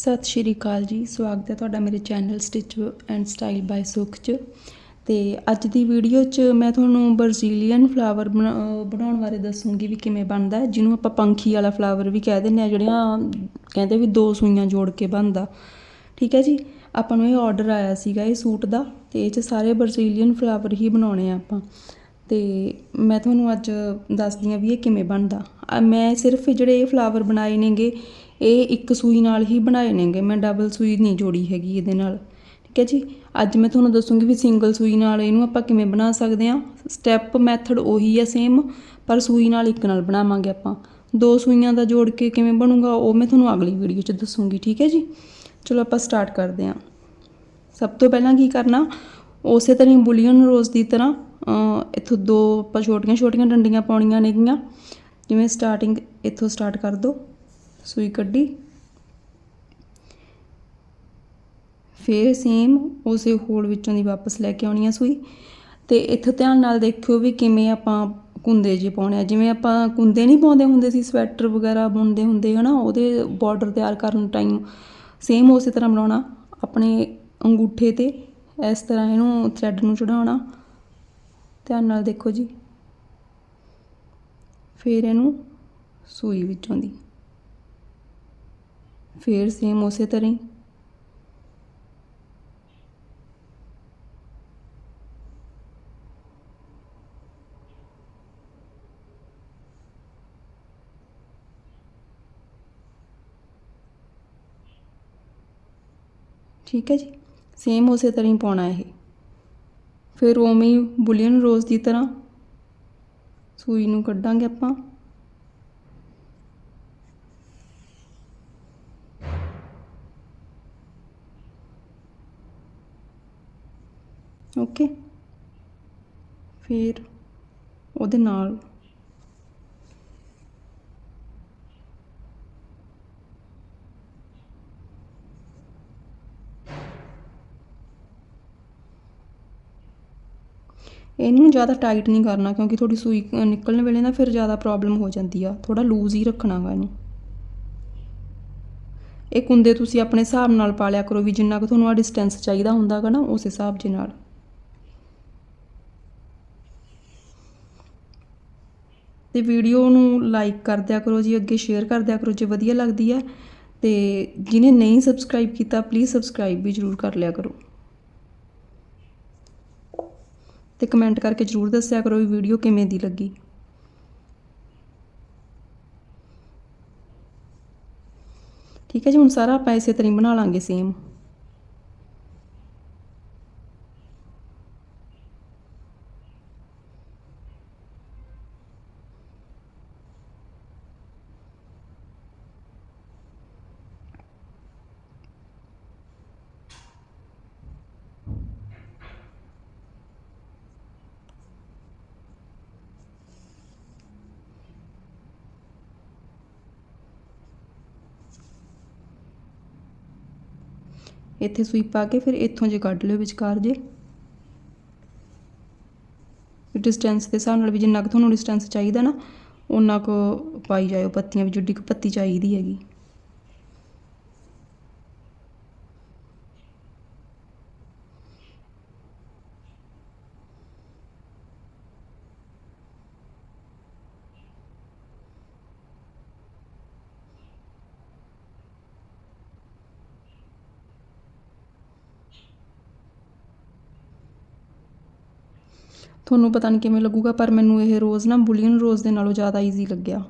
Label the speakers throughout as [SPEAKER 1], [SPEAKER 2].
[SPEAKER 1] ਸਤਿ ਸ਼੍ਰੀ ਅਕਾਲ ਜੀ। ਸਵਾਗਤ ਹੈ ਤੁਹਾਡਾ ਮੇਰੇ channel stitch and style by Sukh 'ਚ। ਤੇ ਅੱਜ ਦੀ ਵੀਡੀਓ 'ਚ ਮੈਂ ਤੁਹਾਨੂੰ ਬਰਜ਼ੀਲੀਅਨ ਫਲਾਵਰ ਬਣਾਉਣ ਬਾਰੇ ਦੱਸੂੰਗੀ ਵੀ ਕਿਵੇਂ ਬਣਦਾ ਜਿਹਨੂੰ ਆਪਾਂ ਪੰਖੀ ਵਾਲਾ ਫਲਾਵਰ ਵੀ ਕਹਿ ਦਿੰਦੇ ਆ ਜਿਹੜੀਆਂ ਕਹਿੰਦੇ ਵੀ ਦੋ ਸੂਈਆਂ ਜੋੜ ਕੇ ਬਣਦਾ। ਠੀਕ ਹੈ ਜੀ? ਆਪਾਂ ਨੂੰ ਇਹ ਆਰਡਰ ਆਇਆ ਸੀਗਾ ਇਹ ਸੂਟ ਦਾ ਤੇ ਇਹ 'ਚ ਸਾਰੇ ਬਰਜ਼ੀਲੀਅਨ ਫਲਾਵਰ ਹੀ ਬਣਾਉਣੇ ਆ ਆਪਾਂ। ਤੇ ਮੈਂ ਤੁਹਾਨੂੰ ਅੱਜ ਦੱਸਦੀ ਆ ਵੀ ਇਹ ਕਿਵੇਂ ਬਣਦਾ। ਮੈਂ ਸਿਰਫ ਜਿਹੜੇ ਇਹ ਫਲਾਵਰ ਬਣਾਏ ਨੇਗੇ ਇਹ ਇੱਕ ਸੂਈ ਨਾਲ ਹੀ ਬਣਾਏ ਨੇਗੇ। ਮੈਂ ਡਬਲ ਸੂਈ ਨਹੀਂ ਜੋੜੀ ਹੈਗੀ ਇਹਦੇ ਨਾਲ। ਠੀਕ ਹੈ ਜੀ? ਅੱਜ ਮੈਂ ਤੁਹਾਨੂੰ ਦੱਸੂੰਗੀ ਵੀ ਸਿੰਗਲ ਸੂਈ ਨਾਲ ਇਹਨੂੰ ਆਪਾਂ ਕਿਵੇਂ ਬਣਾ ਸਕਦੇ ਹਾਂ। ਸਟੈਪ ਮੈਥਡ ਉਹੀ ਹੈ ਸੇਮ ਪਰ ਸੂਈ ਨਾਲ ਇੱਕ ਨਾਲ ਬਣਾਵਾਂਗੇ ਆਪਾਂ। ਦੋ ਸੂਈਆਂ ਦਾ ਜੋੜ ਕੇ ਕਿਵੇਂ ਬਣੂਗਾ, ਉਹ ਮੈਂ ਤੁਹਾਨੂੰ ਅਗਲੀ ਵੀਡੀਓ 'ਚ ਦੱਸੂੰਗੀ। ਠੀਕ ਹੈ ਜੀ? ਚਲੋ ਆਪਾਂ ਸਟਾਰਟ ਕਰਦੇ ਹਾਂ। ਸਭ ਤੋਂ ਪਹਿਲਾਂ ਕੀ ਕਰਨਾ, ਉਸੇ ਤਰ੍ਹਾਂ ਹੀ ਬੁਲੀਅਨ ਰੋਜ਼ ਦੀ ਤਰ੍ਹਾਂ ਇੱਥੋਂ ਦੋ ਆਪਾਂ ਛੋਟੀਆਂ ਛੋਟੀਆਂ ਡੰਡੀਆਂ ਪਾਉਣੀਆਂ ਨੇਗੀਆਂ। ਜਿਵੇਂ ਸਟਾਰਟਿੰਗ ਇੱਥੋਂ ਸਟਾਰਟ ਕਰ ਦੋ। ਸੂਈ ਕੱਢੀ। ਫਿਰ ਸੇਮ ਉਸੇ ਹੋਲ ਵਿੱਚੋਂ ਦੀ ਵਾਪਸ ਲੈ ਕੇ ਆਉਣੀ ਆ ਸੂਈ। ਤੇ ਇੱਥੇ ਧਿਆਨ ਨਾਲ ਦੇਖਿਓ ਵੀ ਕਿਵੇਂ ਆਪਾਂ ਕੁੰਦੇ ਜੇ ਪਾਉਣੇ ਆ। ਜਿਵੇਂ ਆਪਾਂ ਕੁੰਦੇ ਨਹੀਂ ਪਾਉਂਦੇ ਹੁੰਦੇ ਸੀ, ਸਵੈਟਰ ਵਗੈਰਾ ਬੁਣਦੇ ਹੁੰਦੇ ਹਨਾ, ਉਹਦੇ ਬਾਰਡਰ ਤਿਆਰ ਕਰਨ ਟਾਈਮ ਸੇਮ ਉਸੇ ਤਰ੍ਹਾਂ ਬਣਾਉਣਾ। ਆਪਣੇ ਅੰਗੂਠੇ ਤੇ ਇਸ ਤਰ੍ਹਾਂ ਇਹਨੂੰ ਥ੍ਰੈਡ ਨੂੰ ਚੜਾਉਣਾ ਧਿਆਨ ਨਾਲ ਦੇਖੋ ਜੀ। ਫਿਰ ਇਹਨੂੰ ਸੂਈ ਵਿੱਚੋਂ ਦੀ। ਫਿਰ ਸੇਮ ਉਸੇ ਤਰ੍ਹਾਂ ਹੀ। ਠੀਕ ਹੈ ਜੀ? ਸੇਮ ਉਸੇ ਤਰ੍ਹਾਂ ਹੀ ਪਾਉਣਾ ਇਹ। ਫਿਰ ਉਵੇਂ ਹੀ ਬੁਲੀਅਨ ਰੋਜ਼ ਦੀ ਤਰ੍ਹਾਂ ਸੂਈ ਨੂੰ ਕੱਢਾਂਗੇ ਆਪਾਂ। ਓਕੇ ਫਿਰ ਉਹਦੇ ਨਾਲ ਇਹਨੂੰ ਜ਼ਿਆਦਾ ਟਾਈਟ ਨਹੀਂ ਕਰਨਾ ਕਿਉਂਕਿ ਥੋੜੀ ਸੂਈ ਨਿਕਲਣ ਵੇਲੇ ਨਾ ਫਿਰ ਜ਼ਿਆਦਾ ਪ੍ਰੋਬਲਮ ਹੋ ਜਾਂਦੀ ਆ। ਥੋੜਾ ਲੂਜ਼ ਹੀ ਰੱਖਣਾਗਾ ਇਹਨੂੰ। ਇਹ ਕੁੰਦੇ ਤੁਸੀਂ ਆਪਣੇ ਹਿਸਾਬ ਨਾਲ ਪਾ ਲਿਆ ਕਰੋ ਵੀ ਜਿੰਨਾ ਕੁ ਤੁਹਾਨੂੰ ਆ ਡਿਸਟੈਂਸ ਚਾਹੀਦਾ ਹੁੰਦਾਗਾ ਨਾ, ਉਸ ਹਿਸਾਬ ਦੇ ਨਾਲ। ਅਤੇ ਵੀਡੀਓ ਨੂੰ ਲਾਈਕ ਕਰ ਦਿਆ ਕਰੋ ਜੀ, ਅੱਗੇ ਸ਼ੇਅਰ ਕਰ ਦਿਆ ਕਰੋ ਜੇ ਵਧੀਆ ਲੱਗਦੀ ਹੈ। ਅਤੇ ਜਿਹਨੇ ਨਹੀਂ ਸਬਸਕ੍ਰਾਈਬ ਕੀਤਾ ਪਲੀਜ਼ ਸਬਸਕ੍ਰਾਈਬ ਵੀ ਜਰੂਰ ਕਰ ਲਿਆ ਕਰੋ। ਤੇ ਕਮੈਂਟ ਕਰਕੇ ਜਰੂਰ ਦੱਸਿਆ ਕਰੋ ਵੀ ਵੀਡੀਓ ਕਿਵੇਂ ਦੀ ਲੱਗੀ। ਠੀਕ ਹੈ ਜੀ, ਹੁਣ ਸਾਰਾ ਆਪਾਂ ਇਸੇ ਤਰ੍ਹਾਂ ਹੀ ਬਣਾ ਲਾਂਗੇ ਸੇਮ ਇੱਥੇ ਸੂਈ ਪਾ ਕੇ ਫਿਰ ਇੱਥੋਂ ਜੇ ਕੱਢ ਲਿਓ ਵਿਚਕਾਰ ਜੇ। ਡਿਸਟੈਂਸ ਦੇ ਹਿਸਾਬ ਨਾਲ ਵੀ ਜਿੰਨਾ ਕੁ ਤੁਹਾਨੂੰ ਡਿਸਟੈਂਸ ਚਾਹੀਦਾ ਨਾ ਉਨਾ ਕੁ ਪਾਈ ਜਾਇਓ ਪੱਤੀਆਂ ਵੀ, ਜੁੱਡੀ ਕੁ ਪੱਤੀ ਚਾਹੀਦੀ ਹੈਗੀ। ਤੁਹਾਨੂੰ ਪਤਾ ਨਹੀਂ ਕਿਵੇਂ ਲੱਗੂਗਾ, ਪਰ ਮੈਨੂੰ ਇਹ ਰੋਜ਼ ਨਾ ਬੁਲੀਅਨ ਰੋਜ਼ ਦੇ ਨਾਲੋਂ ਜ਼ਿਆਦਾ ਈਜ਼ੀ ਲੱਗਿਆ।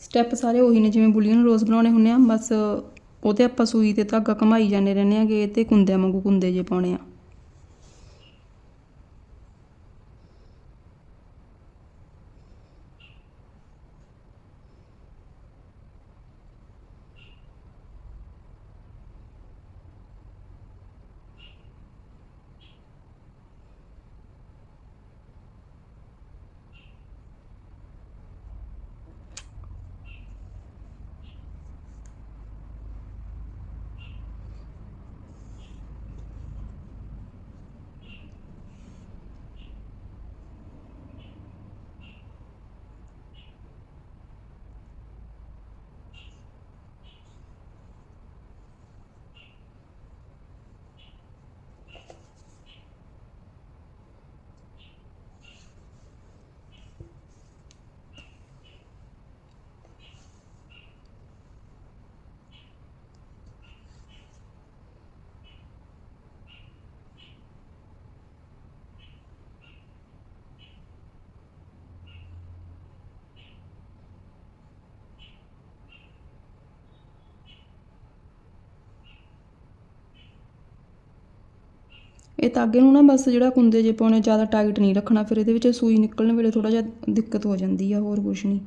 [SPEAKER 1] ਸਟੈਪ ਸਾਰੇ ਉਹੀ ਨੇ, ਜਿਵੇਂ ਬੁਲੀਅਨ ਰੋਜ਼ ਬਣਾਉਣੇ ਹੁੰਦੇ ਆ, ਬਸ ਉਹ ਤੇ ਆਪਾਂ ਸੂਈ ਤੇ ਧਾਗਾ ਘਮਾਈ ਜਾਂਦੇ ਰਹਿੰਦੇ ਆਗੇ, ਤੇ ਕੁੰਦਿਆਂ ਵਾਂਗੂ ਕੁੰਦੇ ਜੇ ਪਾਉਣੇ ਆ। ਇਹ ਤਾਗੇ ਨੂੰ ਨਾ ਬਸ ਜਿਹੜਾ ਕੁੰਦੇ ਜੇ ਪਾਉਣੇ, ਜ਼ਿਆਦਾ ਟਾਈਟ ਨਹੀਂ ਰੱਖਣਾ, ਫਿਰ ਇਹਦੇ ਵਿੱਚ ਸੂਈ ਨਿਕਲਣ ਵੇਲੇ ਥੋੜਾ ਜਿਹਾ ਦਿੱਕਤ ਹੋ ਜਾਂਦੀ ਆ, ਹੋਰ ਕੁਝ ਨਹੀਂ।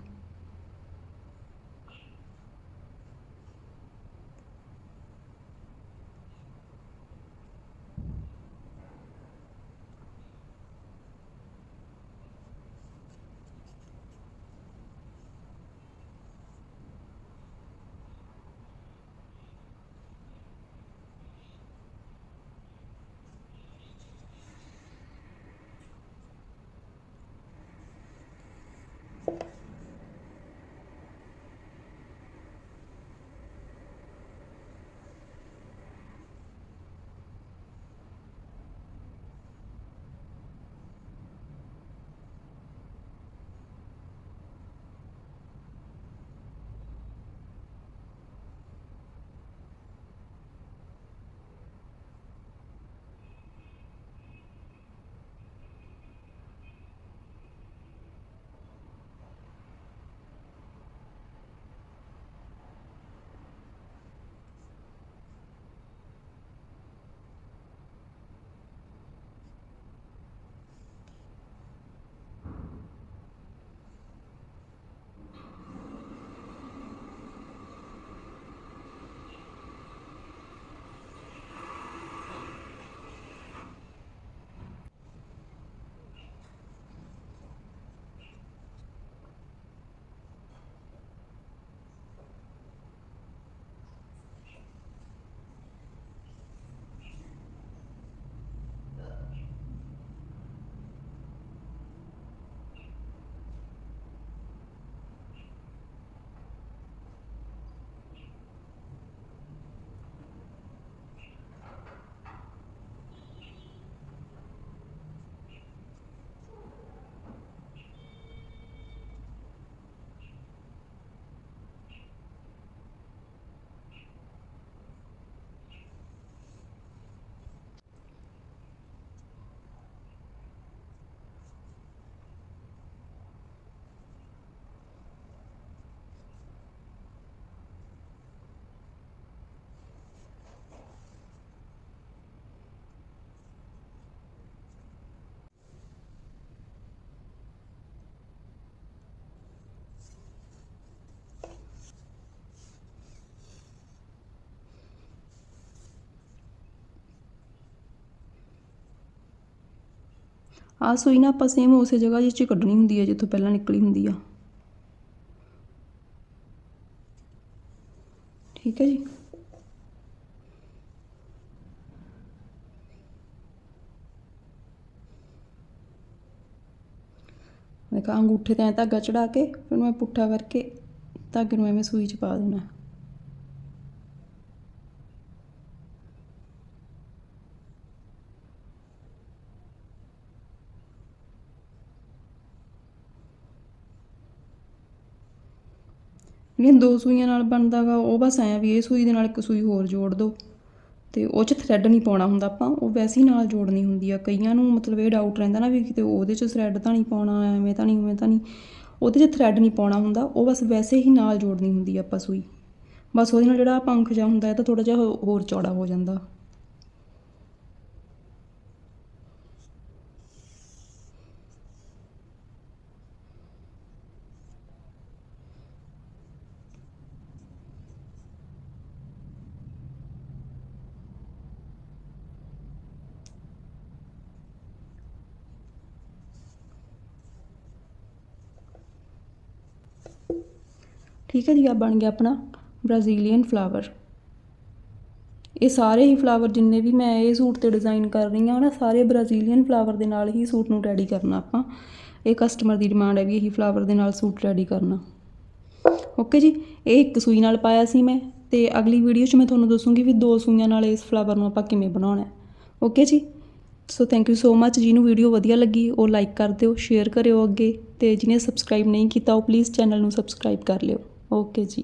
[SPEAKER 1] ਆਹ ਸੂਈ ਨਾ ਆਪਾਂ ਸੇਮ ਉਸੇ ਜਗ੍ਹਾ ਜਿਸ 'ਚ ਕੱਢਣੀ ਹੁੰਦੀ ਹੈ ਜਿੱਥੋਂ ਪਹਿਲਾਂ ਨਿਕਲੀ ਹੁੰਦੀ ਆ। ਠੀਕ ਹੈ ਜੀ। ਮੈਂ ਕਹਾਂ ਅੰਗੂਠੇ ਤੇ ਧਾਗਾ ਚੜਾ ਕੇ, ਫਿਰ ਮੈਂ ਪੁੱਠਾ ਕਰਕੇ ਧਾਗੇ ਨੂੰ ਐਵੇਂ ਸੂਈ 'ਚ ਪਾ ਦੇਣਾ। ਜਿਹੜੀਆਂ ਦੋ ਸੂਈਆਂ ਨਾਲ ਬਣਦਾ ਗਾ ਉਹ ਬਸ ਐਂ ਵੀ ਇਹ ਸੂਈ ਦੇ ਨਾਲ ਇੱਕ ਸੂਈ ਹੋਰ ਜੋੜ ਦਿਓ ਤੇ ਉਹ 'ਚ ਥਰੈਡ ਨਹੀਂ ਪਾਉਣਾ ਹੁੰਦਾ ਆਪਾਂ, ਉਹ ਵੈਸੇ ਹੀ ਨਾਲ ਜੋੜਨੀ ਹੁੰਦੀ ਆ। ਕਈਆਂ ਨੂੰ ਮਤਲਬ ਇਹ ਡਾਊਟ ਰਹਿੰਦਾ ਨਾ ਵੀ ਕਿਤੇ ਉਹਦੇ 'ਚ ਥਰੈਡ ਤਾਂ ਨਹੀਂ ਪਾਉਣਾ, ਐਵੇਂ ਤਾਂ ਨਹੀਂ, ਉਵੇਂ ਤਾਂ ਨਹੀਂ। ਉਹਦੇ 'ਚ ਥਰੈਡ ਨਹੀਂ ਪਾਉਣਾ ਹੁੰਦਾ, ਉਹ ਬਸ ਵੈਸੇ ਹੀ ਨਾਲ ਜੋੜਨੀ ਹੁੰਦੀ ਆ ਆਪਾਂ ਸੂਈ। ਬਸ ਉਹਦੇ ਨਾਲ ਜਿਹੜਾ ਪੰਖ ਜਿਹਾ ਹੁੰਦਾ, ਇਹ ਤਾਂ ਥੋੜਾ ਜਿਹਾ ਹੋਰ ਚੌੜਾ ਹੋ ਜਾਂਦਾ। ਠੀਕ ਹੈ ਜੀ ਆ ਬਣ ਗਿਆ ਆਪਣਾ ਬ੍ਰਾਜ਼ੀਲੀਅਨ ਫਲਾਵਰ ਇਹ ਸਾਰੇ ਹੀ ਫਲਾਵਰ ਜਿੰਨੇ ਵੀ ਮੈਂ ਇਹ ਸੂਟ ਤੇ ਡਿਜ਼ਾਈਨ ਕਰ ਰਹੀ ਹਾਂ, ਨਾ ਸਾਰੇ ਬ੍ਰਾਜ਼ੀਲੀਅਨ ਫਲਾਵਰ ਦੇ ਨਾਲ ਹੀ ਸੂਟ ਨੂੰ ਰੈਡੀ ਕਰਨਾ ਆਪਾਂ। ਇਹ ਕਸਟਮਰ ਦੀ ਡਿਮਾਂਡ ਹੈ ਵੀ ਇਹੀ ਫਲਾਵਰ ਦੇ ਨਾਲ ਸੂਟ ਰੈਡੀ ਕਰਨਾ। ਓਕੇ ਜੀ, ਇਹ ਇੱਕ ਸੂਈ ਨਾਲ ਪਾਇਆ ਸੀ ਮੈਂ ਤੇ ਅਗਲੀ ਵੀਡੀਓ 'ਚ ਮੈਂ ਤੁਹਾਨੂੰ ਦੱਸੂਗੀ ਵੀ ਦੋ ਸੂਈਆਂ ਨਾਲ ਇਸ ਫਲਾਵਰ ਨੂੰ ਆਪਾਂ ਕਿਵੇਂ ਬਣਾਉਣਾ ਹੈ। ਓਕੇ ਜੀ ਸੋ ਥੈਂਕ ਯੂ ਸੋ ਮੱਚ ਜਿਹਨੂੰ ਵੀਡੀਓ ਵਧੀਆ ਲੱਗੀ ਉਹ ਲਾਈਕ ਕਰ ਦਿਓ ਸ਼ੇਅਰ ਕਰਿਓ ਅੱਗੇ ਤੇ ਜਿਹਨੇ ਸਬਸਕ੍ਰਾਈਬ ਨਹੀਂ ਕੀਤਾ ਉਹ ਪਲੀਜ਼ ਚੈਨਲ ਨੂੰ ਸਬਸਕ੍ਰਾਈਬ ਕਰ ਲਿਓ। ਓਕੇ ਜੀ